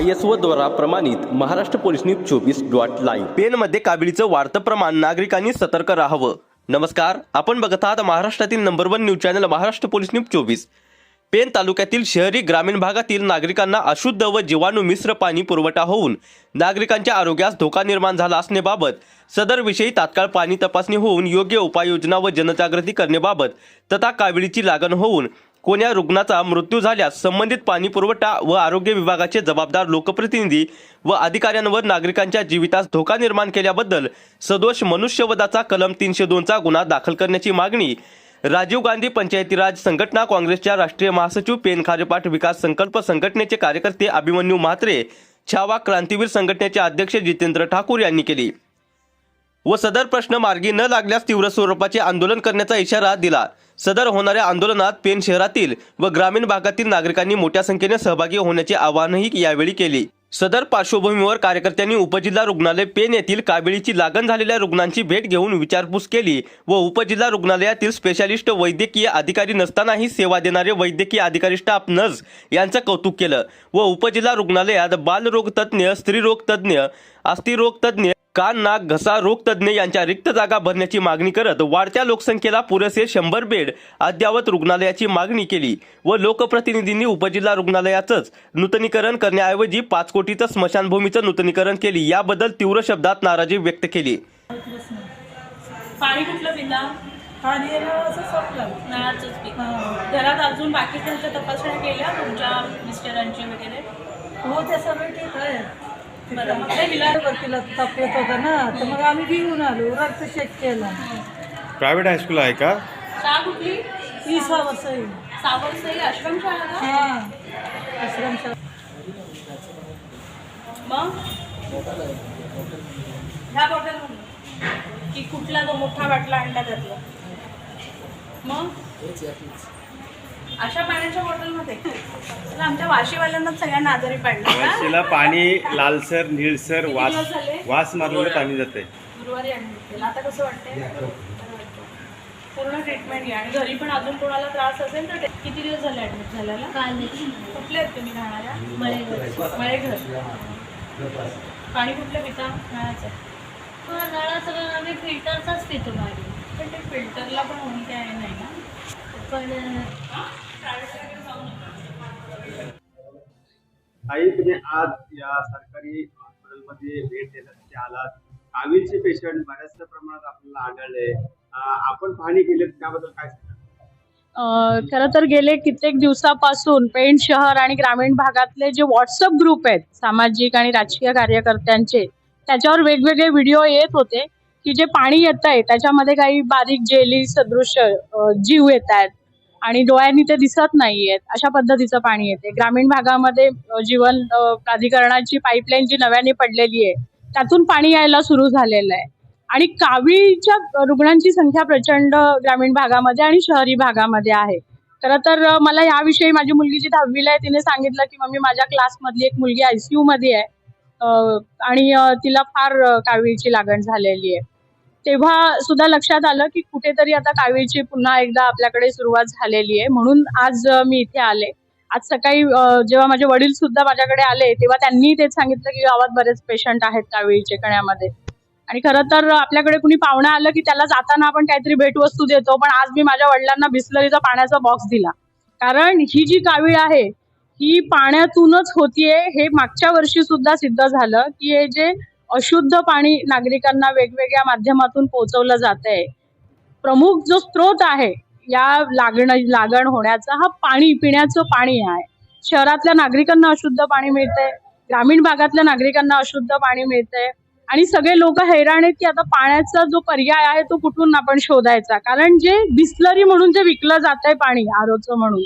I S O द्वारा प्रमाणित Maharashtra police news चोवीस डॉट लाईव्ह. पेनमध्ये काविळीचं वाढतं प्रमाण नागरिकांनी सतर्क राहावं. नमस्कार आपण बघत आहात महाराष्ट्रातील number one news channel Maharashtra police news चोवीस. पेन तालुक्यातील शहरी ग्रामीण भागातील नागरिकांना अशुद्ध व जीवाणू मिश्र पाणी पुरवठा होऊन नागरिकांच्या आरोग्यास धोका निर्माण झाला असण्याबाबत सदरविषयी तात्काळ पाणी तपासणी होऊन योग्य उपाययोजना व जनजागृती करण्याबाबत तथा काविळीची लागण होऊन कोण्या रुग्णाचा मृत्यू झाल्यास संबंधित पाणी पुरवठा व आरोग्य विभागाचे जबाबदार लोकप्रतिनिधी व अधिकाऱ्यांवर नागरिकांच्या जीवितास धोका निर्माण केल्याबद्दल सदोष मनुष्यवधाचा कलम तीनशे दोनचा गुन्हा दाखल करण्याची मागणी राजीव गांधी पंचायती राज संघटना काँग्रेसच्या राष्ट्रीय महासचिव पेन खारेपाठ विकास संकल्प संघटनेचे कार्यकर्ते अभिमन्यू म्हात्रे छावा क्रांतीवीर संघटनेचे अध्यक्ष जितेंद्र ठाकूर यांनी केली. व सदर प्रश्न मार्गी न लागल्यास तीव्र स्वरूपाचे आंदोलन करण्याचा इशारा दिला. सदर होणाऱ्या आंदोलनात पेन शहरातील व ग्रामीण भागातील नागरिकांनी मोठ्या संख्येने सहभागी होण्याचे आवाहनही यावेळी केले. सदर पार्श्वभूमीवर कार्यकर्त्यांनी उपजिल्हा रुग्णालय पेन येथील काबिळीची लागण झालेल्या रुग्णांची भेट घेऊन विचारपूस केली व उपजिल्हा रुग्णालयातील स्पेशालिस्ट वैद्यकीय अधिकारी नसतानाही सेवा देणारे वैद्यकीय अधिकारी स्टाफ नर्स यांचं कौतुक केलं व उपजिल्हा रुग्णालयात बालरोग तज्ज्ञ स्त्रीरोग तज्ज्ञ अस्थिरोग तज्ज्ञ कान नाक घसा रोग तज्ज्ञ यांच्या रिक्त जागा भरण्याची मागणी करत वाढत्या लोकसंख्येला पुरेसे शंभर बेड अद्ययावत रुग्णालयाची मागणी केली व लोकप्रतिनिधींनी उपजिल्हा रुग्णालयाचंच नूतनीकरण करण्याऐवजी पाच कोटीचं स्मशानभूमीचं नूतनीकरण केली. याबद्दल तीव्र शब्दात नाराजी व्यक्त केली. पाणी कुठलं पाणी. घरात अजून तपासण्या केल्या तुमच्या मिस्टरांची वगैरे? हो ते सगळं ठीक आहे. तिला ताप येत होता ना तर मग आम्ही घेऊन आलो रक्त चेक केला. प्रायव्हेट हायस्कूल आहे का? शाळा कुठली. सावरसई का? हा आश्रमशाळा मग? ह्या बॉटल की कुठला तो मोठा बाटला आणला त्यातला. मग? अशा पाण्याच्या बॉटलमध्ये. आमच्या वाशीवाल्यांना सगळ्यांना आजारी पडलं? तिला पाणी लालसर निळसर वास दिवस झाले? वास मारलेलं पाणी जाते. गुरुवारी केलं आता कसं वाटतंय? पूर्ण ट्रीटमेंट घ्या. आणि घरी पण अजून कोणाला त्रास असेल तर ते- किती दिवस झाले ॲडमिट झाल्याला? कुठले आहेत तुम्ही राहणाऱ्या? मळेघर. मळेघर. पाणी कुठलं पिता? नळाचं. नळाचं आम्ही फिल्टरचाच पितो पाणी पण ते फिल्टरला पण होऊन काय नाही ना? पण काही तुम्ही आज या सरकारी हॉस्पिटलमध्ये भेट देण्यासाठी आलात. कावीचे पेशंट बऱ्याचशा प्रमाणात आपल्याला आढळले. आपण पाहणी केली त्याबद्दल काय खर तर गेले कित्येक दिवसापासून पेण शहर आणि ग्रामीण भागातले जे व्हॉट्सअप ग्रुप आहेत सामाजिक आणि राजकीय कार्यकर्त्यांचे त्याच्यावर वेगवेगळे व्हिडिओ येत होते की जे पाणी येत आहे त्याच्यामध्ये काही बारीक जेली सदृश जीव येत आहेत आणि डोळ्यांनी ते दिसत नाहीयेत. अशा पद्धतीचं पाणी येते. ग्रामीण भागामध्ये जीवन प्राधिकरणाची पाईपलाईन जी नव्याने पडलेली आहे त्यातून पाणी यायला सुरू झालेलं आहे. आणि कावीळच्या रुग्णांची संख्या प्रचंड ग्रामीण भागामध्ये आणि शहरी भागामध्ये आहे. खरं तर मला याविषयी माझी मुलगी जी दहावीला आहे तिने सांगितलं की मम्मी माझ्या क्लासमधली एक मुलगी आयसीयू मध्ये आहे. आणि तिला फार कावीची कावीळची लागण झालेली आहे. तेव्हा सुद्धा लक्षात आलं की कुठेतरी आता कावीळची पुन्हा एकदा आपल्याकडे सुरुवात झालेली आहे. म्हणून आज मी इथे आले. आज सकाळी जेव्हा माझे वडील सुद्धा माझ्याकडे आले तेव्हा त्यांनी तेच सांगितलं की गावात बरेच पेशंट आहेत कावीळचे कण्यामध्ये. आणि खरं तर आपल्याकडे कुणी पाहुणं आलं की त्याला जाताना आपण काहीतरी भेटवस्तू देतो पण आज मी माझ्या वडिलांना बिस्लरीचा पाण्याचा बॉक्स दिला. कारण ही जी कावीळ आहे ही पाण्यातूनच होतीये हे मागच्या वर्षी सुद्धा सिद्ध झालं की हे जे अशुद्ध पाणी नागरिकांना वेगवेगळ्या माध्यमातून पोहोचवलं जात आहे प्रमुख जो स्रोत आहे या लागण लागण होण्याचा हा पाणी पिण्याचं पाणी आहे. शहरातल्या नागरिकांना अशुद्ध पाणी मिळतंय ग्रामीण भागातल्या नागरिकांना अशुद्ध पाणी मिळतंय आणि सगळे लोक हैराण आहेत की आता पाण्याचा जो पर्याय आहे तो कुठून आपण शोधायचा? कारण जे बिस्लरी म्हणून जे विकलं जात आहे पाणी आरोचं म्हणून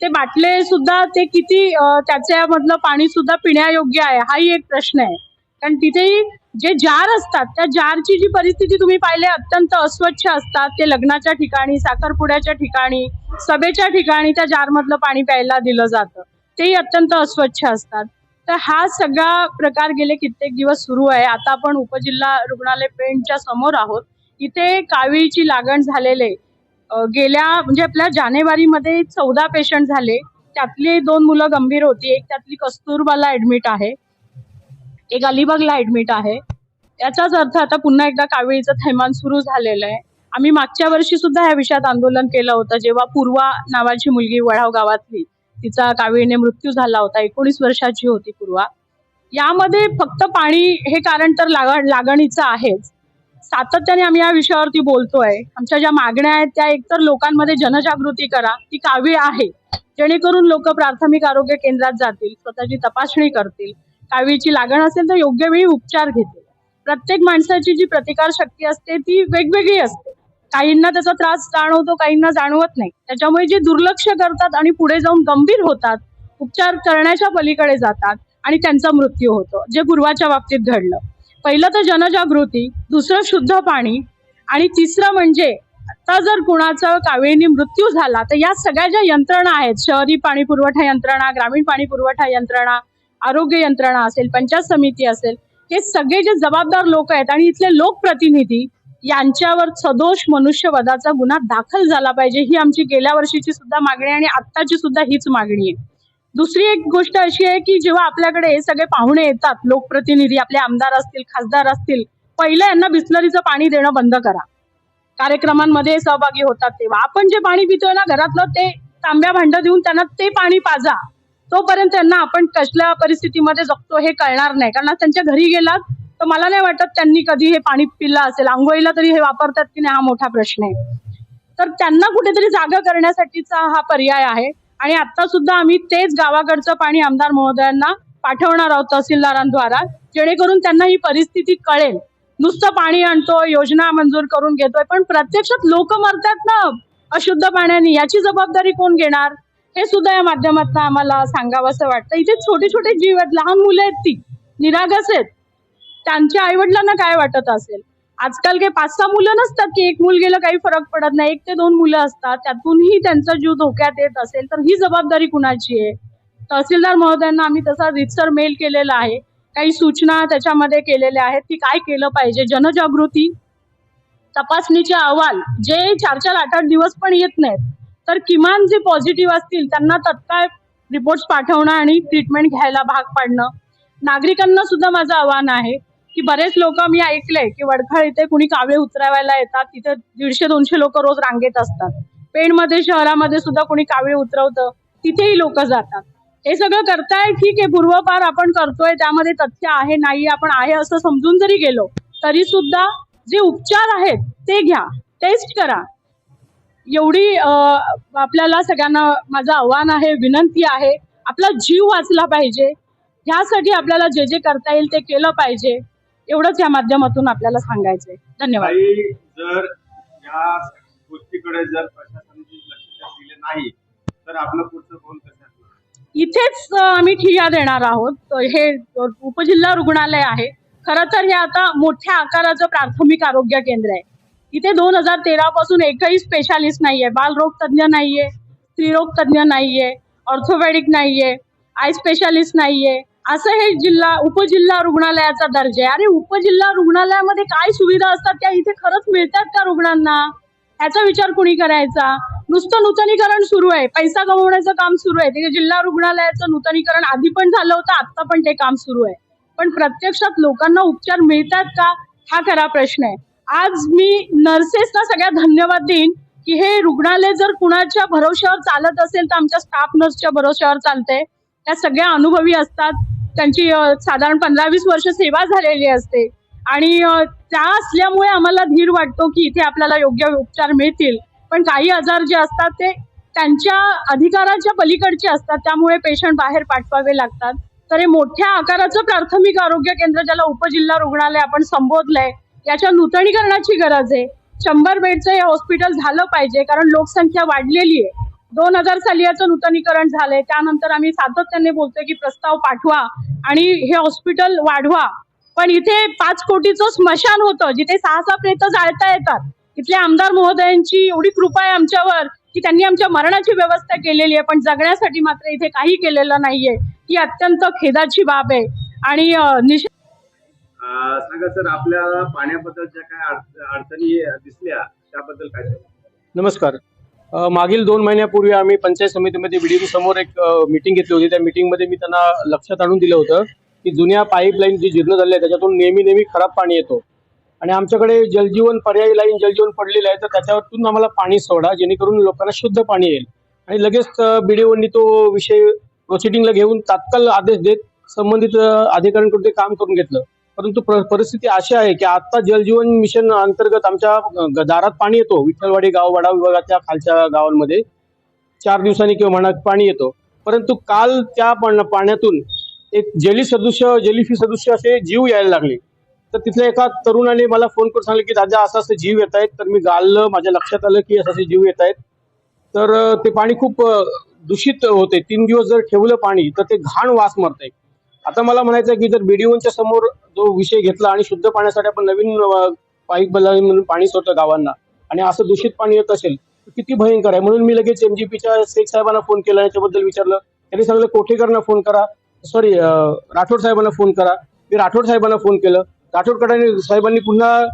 ते बाटले सुद्धा ते किती त्याच्यामधलं पाणी सुद्धा पिण्यायोग्य आहे हाही एक प्रश्न आहे. कारण तिथेही जे जार असतात त्या जारची जी परिस्थिती तुम्ही पाहिले अत्यंत अस्वच्छ असतात. ते लग्नाच्या ठिकाणी साखरपुड्याच्या ठिकाणी सभेच्या ठिकाणी त्या जारमधलं पाणी प्यायला दिलं जातं. तेही अत्यंत अस्वच्छ असतात. तर हा सगळा प्रकार गेले कित्येक दिवस सुरू आहे. आता आपण उपजिल्हा रुग्णालय पेंटच्या समोर आहोत. इथे कावीळची लागण झालेले गेल्या म्हणजे आपल्या जानेवारीमध्ये चौदा पेशंट झाले. त्यातली दोन मुलं गंभीर होती. एक त्यातली कस्तुरबाला ऍडमिट आहे. एक अलिबागला ऍडमिट आहे. याचाच अर्थ आता पुन्हा एकदा कावेळीचं थैमान सुरू झालेलं आहे. आम्ही मागच्या वर्षी सुद्धा ह्या विषयात आंदोलन केलं होतं जेव्हा पूर्वा नावाची मुलगी वडाव गावातली तिचा कावेळीने मृत्यू झाला होता एकोणीस वर्षाची होती पूर्वा. यामध्ये फक्त पाणी हे कारण तर लाग लागणीचं आहेच. सातत्याने आम्ही या विषयावरती बोलतोय. आमच्या ज्या मागण्या आहेत त्या एकतर लोकांमध्ये जनजागृती करा ती कावी आहे. जेणेकरून लोक प्राथमिक आरोग्य केंद्रात जातील स्वतःची तपासणी करतील. कावीळची लागण असेल तर योग्य वेळी उपचार घेते. प्रत्येक माणसाची जी प्रतिकार शक्ती असते ती वेगवेगळी असते. काहींना त्याचा त्रास जाणवतो काहींना जाणवत नाही. त्याच्यामुळे जे दुर्लक्ष करतात आणि पुढे जाऊन गंभीर होतात उपचार करण्याच्या पलीकडे जातात आणि त्यांचा मृत्यू होतो जे पूर्वाच्या बाबतीत घडलं. पहिलं तर जनजागृती दुसरं शुद्ध पाणी आणि तिसरं म्हणजे आता जर कुणाचा कावेळीने मृत्यू झाला तर या सगळ्या ज्या यंत्रणा आहेत शहरी पाणी पुरवठा यंत्रणा ग्रामीण पाणी पुरवठा यंत्रणा आरोग्य यंत्रणा असेल पंचायत समिती असेल हे सगळे जे जबाबदार लोक आहेत आणि इथले लोकप्रतिनिधी यांच्यावर सदोष मनुष्यवधाचा गुन्हा दाखल झाला पाहिजे ही आमची गेल्या वर्षीची सुद्धा मागणी आहे आणि आत्ताची सुद्धा हीच मागणी आहे. दुसरी एक गोष्ट अशी आहे की जेव्हा आपल्याकडे हे सगळे पाहुणे येतात लोकप्रतिनिधी आपले आमदार असतील खासदार असतील पहिलं यांना बिस्लरीचं पाणी देणं बंद करा. कार्यक्रमांमध्ये सहभागी होतात तेव्हा. आपण जे पाणी पितोय ना घरातलं ते तांब्या भांड देऊन त्यांना ते पाणी पाजा. तोपर्यंत त्यांना आपण कसल्या परिस्थितीमध्ये जगतो हे कळणार नाही. कारण त्यांच्या घरी गेलात तर मला नाही वाटत त्यांनी कधी हे पाणी पिलं असेल. आंघोळीला तरी हे वापरतात की नाही हा मोठा प्रश्न आहे. तर त्यांना कुठेतरी जागा करण्यासाठीचा हा पर्याय आहे. आणि आता सुद्धा आम्ही तेच गावाकडचं पाणी आमदार महोदयांना पाठवणार आहोत तहसीलदारांद्वारा जेणेकरून त्यांना ही परिस्थिती कळेल. नुसतं पाणी आणतोय योजना मंजूर करून घेतोय पण प्रत्यक्षात लोक मरतात ना? अशुद्ध पाण्याने याची जबाबदारी कोण घेणार? हे सुद्धा या माध्यमातून आम्हाला सांगावंसं वाटतं. इथे छोटे छोटे जीव आहेत लहान मुलं आहेत ती निरागस आहेत. त्यांच्या आईवडिलांना काय वाटत असेल? आजकाल काही पाच सहा मुलं नसतात की एक मुल गेलं काही फरक पडत नाही. एक ते दोन मुलं असतात त्यातूनही त्यांचा जीव धोक्यात येत असेल तर ही जबाबदारी कुणाची आहे? तहसीलदार महोदयांना आम्ही तसा रितसर मेल केलेला आहे. काही सूचना त्याच्यामध्ये केलेल्या आहेत की काय केलं पाहिजे? जनजागृती तपासणीचे अहवाल जे चार चार आठ आठ दिवस पण येत नाहीत. तर किमान जे पॉझिटिव्ह असतील त्यांना तत्काळ रिपोर्ट्स पाठवणं आणि ट्रीटमेंट घ्यायला भाग पाडणं. नागरिकांना सुद्धा माझं आव्हान आहे की बरेच लोक मी ऐकलंय की वडखळ इथे कुणी कावळे उतरवायला येतात तिथे दीडशे दोनशे लोक रोज रांगेत असतात. पेणमध्ये शहरामध्ये सुद्धा कोणी कावळे उतरवतं तिथेही लोक जातात. हे सगळं करताय ठीक आहे पूर्वपार आपण करतोय त्यामध्ये तथ्य आहे नाही आपण आहे असं समजून जरी गेलो तरी सुद्धा जे उपचार आहेत ते घ्या टेस्ट करा. एवढी आपल्याला सगळ्यांना माझं आव्हान आहे विनंती आहे. आपला जीव वाचला पाहिजे. ह्यासाठी आपल्याला जे जे करता येईल ते केलं पाहिजे. एवढंच या माध्यमातून आपल्याला सांगायचंय धन्यवाद. जर या गोष्टीकडे जर प्रशासनाने लक्ष दिले नाही तर आपलं पुढचं पाऊल कसं असणार इथेच आम्ही ठिय्या देणार आहोत. हे उपजिल्हा रुग्णालय आहे. खरं तर हे आता मोठ्या आकाराचं प्राथमिक आरोग्य केंद्र आहे. इथे दोन हजार तेरा पासून एकही स्पेशालिस्ट नाहीये. बालरोग तज्ज्ञ नाहीये स्त्रीरोग तज्ज्ञ नाहीये ऑर्थोपेडिक नाहीये आय स्पेशालिस्ट नाहीये. असं हे जिल्हा उपजिल्हा रुग्णालयाचा दर्जा आहे. अरे उपजिल्हा रुग्णालयामध्ये काय सुविधा असतात? त्या इथे खरंच मिळतात का रुग्णांना? ह्याचा विचार कुणी करायचा? नुसतं नूतनीकरण सुरू आहे. पैसा कमवण्याचं काम सुरू आहे. तिथे जिल्हा रुग्णालयाचं नूतनीकरण आधी पण झालं होतं आता पण ते काम सुरू आहे. पण प्रत्यक्षात लोकांना उपचार मिळतात का? हा खरा प्रश्न आहे. आज मी नर्सेसना सगळ्या धन्यवाद देईन की हे रुग्णालय जर कुणाच्या भरोश्यावर चालत असेल तर आमच्या स्टाफ नर्सच्या भरोश्यावर चालतंय. त्या सगळ्या अनुभवी असतात. त्यांची साधारण पंधरा वीस वर्ष सेवा झालेली असते. आणि त्या असल्यामुळे आम्हाला धीर वाटतो की इथे आपल्याला योग्य उपचार मिळतील. पण काही आजार जे असतात ते त्यांच्या अधिकाराच्या पलीकडचे असतात. त्यामुळे पेशंट बाहेर पाठवावे लागतात. तर हे मोठ्या आकाराचं प्राथमिक आरोग्य केंद्र ज्याला उपजिल्हा रुग्णालय आपण संबोधलंय याच्या नूतनीकरणाची गरज आहे. शंभर बेडचं हे हॉस्पिटल झालं पाहिजे कारण लोकसंख्या वाढलेली आहे. दोन हजार साली याचं नूतनीकरण झालंय. त्यानंतर आम्ही सातत्याने बोलतोय की प्रस्ताव पाठवा आणि हे हॉस्पिटल वाढवा. पण इथे पाच कोटीचं स्मशान होतं जिथे सहा सहा प्रेत जाळता येतात. इथल्या आमदार महोदयांची एवढी कृपा आहे आमच्यावर की त्यांनी आमच्या मरणाची व्यवस्था केलेली आहे. पण जगण्यासाठी मात्र इथे काही केलेलं नाहीये. ही अत्यंत खेदाची बाब आहे. आणि निश सांगा सर आपल्या पाण्याबद्दल ज्या काय अड- अडचणी दिसल्या त्याबद्दल काय नमस्कार. मागील दोन महिन्यापूर्वी आम्ही पंचायत समितीमध्ये बीडीओ समोर एक मीटिंग घेतली होती. त्या मीटिंगमध्ये मी त्यांना लक्षात आणून दिलं होतं की जुन्या पाईपलाईन जी जीर्ण झाली आहे त्याच्यातून नेहमी नेहमी खराब पाणी येतो. आणि आमच्याकडे जलजीवन पर्यायी लाईन जलजीवन पडलेलं आहे तर त्याच्यावरतून आम्हाला पाणी सोडा जेणेकरून लोकांना शुद्ध पाणी येईल. आणि लगेच बीडीओनी तो विषय प्रोसिडिंगला घेऊन तात्काळ आदेश देत संबंधित अधिकाऱ्यांकडून ते काम करून घेतलं. परंतु प्र- परिस्थिती अशी आहे की आता जलजीवन मिशन अंतर्गत आमच्या दारात पाणी येतो. विठ्ठलवाडी गाव वडा विभागाच्या खालच्या गावांमध्ये. चार दिवसांनी किंवा म्हणा पाणी येतो. परंतु काल त्या पाण्यातून एक जेली सदृश्य जेलीफी सदृश्य असे जीव यायला लागले. तर तिथल्या एका तरुणाने मला फोन करून सांगितलं की दादा असं असं जीव येत आहेत तर मी गाळलं. माझ्या लक्षात आलं की असं असे जीव येत आहेत तर ते पाणी खूप दूषित होते. तीन दिवस जर ठेवलं पाणी तर ते घाण वास मारतंय. आता मला म्हणायचं आहे की जर बीडीओच्या समोर जो विषय घेतला आणि शुद्ध पाण्यासाठी आपण नवीन पाईप बदलावी म्हणून पाणी सोडतं गावांना आणि असं दूषित पाणी येत असेल तर किती भयंकर आहे. म्हणून मी लगेच एमजीपीच्या शेख साहेबांना फोन केला याच्याबद्दल विचारलं. त्यांनी सांगितलं कोठेकरांना फोन करा? सॉरी राठोड साहेबांना फोन करा. मी राठोड साहेबांना फोन केलं. राठोडकरांनी साहेबांनी पुन्हा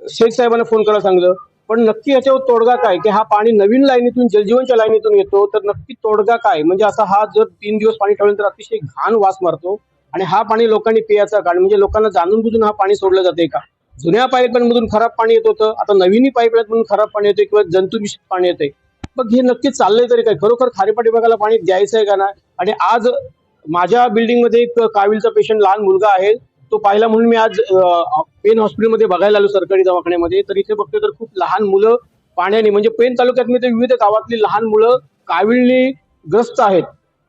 शेख साहेबांना फोन करायला सांगलं पण नक्की याच्यावर तोडगा काय? की हा पाणी नवीन लाईनीतून जलजीवनच्या लाईनीतून येतो तर नक्की तोडगा काय? म्हणजे असा हा जर तीन दिवस पाणी ठेवल्यानंतर अतिशय घाण वास मारतो. आणि हा पाणी लोकांनी पियाचा कारण म्हणजे लोकांना जाणून बुजून हा पाणी सोडलं जाते का? जुन्या पाईपलाईनमधून खराब पाणी येत होतं आता नवीन पाईपलाईनमधून खराब पाणी येते किंवा जंतुमिश्रित पाणी येते मग हे नक्की चाललंय तरी काय? खरोखर खारेपाट विभागाला पाणी द्यायचं आहे का नाही? आणि आज माझ्या बिल्डिंगमध्ये एक काविलचा पेशंट लहान मुलगा आहे. तो पाहिला म्हणून मी आज पेन हॉस्पिटलमध्ये बघायला आलो सरकारी दवाखान्यामध्ये. तर इथे बघतो तर खूप लहान मुलं पाण्याने म्हणजे पेन तालुक्यात मी ते विविध गावातली लहान मुलं काविळणी ग्रस्त आहेत.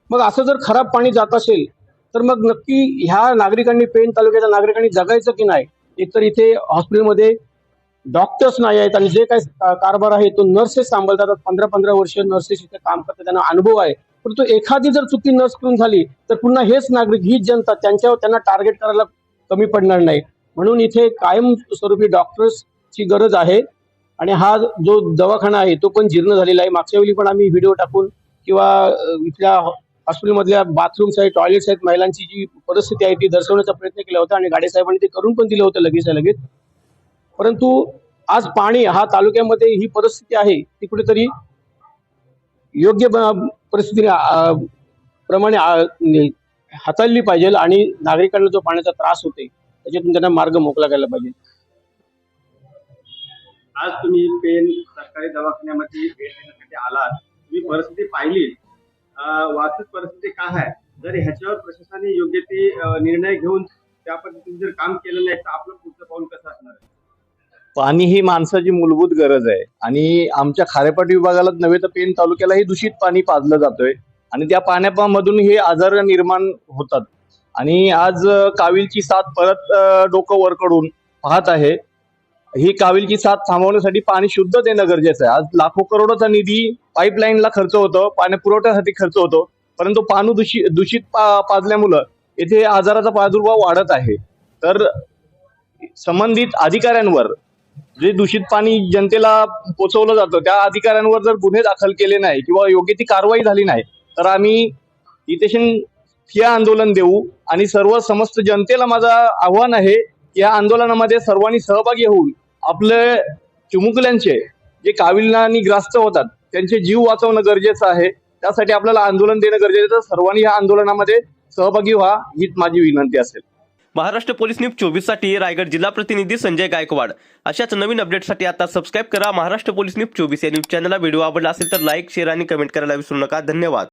मग असं जर खराब पाणी जात असेल तर मग नक्की ह्या नागरिकांनी पेन तालुक्याच्या नागरिकांनी जगायचं की नाही एकतर इथे हॉस्पिटलमध्ये डॉक्टर्स नाही आहेत आणि जे काही कारभार आहे तो नर्सेस सांभाळतात. पंधरा पंधरा वर्ष नर्सेस इथे काम करतात त्यांना अनुभव आहे. परंतु एखादी जर चुकी नर्स करून झाली तर पुन्हा हेच नागरिक हीच जनता त्यांच्यावर त्यांना टार्गेट करायला कमी पडणार नाही म्हणून इथे कायमस्वरूपी डॉक्टर्सची गरज आहे. आणि हा जो दवाखाना आहे तो पण जीर्ण झालेला आहे. मागच्या वेळी पण आम्ही व्हिडिओ टाकून किंवा इथल्या हॉस्पिटलमधल्या बाथरूम्स आहेत टॉयलेट्स आहेत महिलांची जी परिस्थिती आहे ती दर्शवण्याचा प्रयत्न केला होता. आणि गाडे साहेबांनी ते करून पण दिलं होतं लगेच लगेच. परंतु आज पाणी हा तालुक्यामध्ये ही परिस्थिती आहे ती कुठेतरी योग्य ब- परिस्थिती प्रमाणे हाताळली पाहिजे आणि नागरिकांना जो पाण्याचा त्रास होते त्याच्यातून त्यांना मार्ग मोकळा करायला पाहिजे. आज तुम्ही पेन सरकारी दवाखान्यामध्ये भेट देण्यासाठी आलात. तुम्ही परिस्थिती पाहिली. अं, वास्तविक परिस्थिती काय आहे? जर ह्याच्यावर प्रशासनाने योग्य ते निर्णय घेऊन त्या पद्धतीने जर काम केलं नाही तर आपलं पुढचं पाऊल कसं असणार आहे? पाणी ही माणसाची मूलभूत गरज आहे. आणि आमच्या खारेपाटी विभागाला नव्हे तर पेन तालुक्यालाही दूषित पाणी पाजलं जातोय. आणि त्या पाण्यामधून हे आजार निर्माण होतात. आणि आज कावीलची काविलची साथ परत डोकं वर पाहत आहे. ही काविलची साथ थांबवण्यासाठी पाणी शुद्ध देणं गरजेचं आहे. आज लाखो करोडोचा निधी पाईपलाईनला खर्च होतो पाणी पुरवठ्यासाठी खर्च होतो परंतु पाणी दूषित दूषित पा- पाजल्यामुळं येथे आजाराचा प्रादुर्भाव वाढत आहे. तर संबंधित अधिकाऱ्यांवर जे दूषित पाणी जनतेला पोचवलं जातं त्या अधिकाऱ्यांवर जर गुन्हे दाखल केले नाही किंवा योग्य ती कारवाई झाली नाही तर आम्ही इथेशन ठिय आंदोलन देऊ आणि सर्व समस्त जनतेला माझं आव्हान आहे की या आंदोलनामध्ये सर्वांनी सहभागी होऊन आपले चिमुकल्यांचे जे काविलनानी ग्रास्त होतात त्यांचे जीव वाचवणं गरजेचं आहे. त्यासाठी आपल्याला आंदोलन देणं गरजेचं आहे. सर्वांनी या आंदोलनामध्ये सहभागी व्हा हीच माझी विनंती असेल. महाराष्ट्र पोलीस न्यूज चोवीससाठी रायगड जिल्हा प्रतिनिधी संजय गायकवाड. अशाच नवीन अपडेटसाठी आता सबस्क्राईब करा. महाराष्ट्र पोलीस न्यूज चोवीस या न्यूज चॅनलला व्हिडिओ आवडला असेल तर लाईक शेअर आणि कमेंट करायला विसरू नका. धन्यवाद.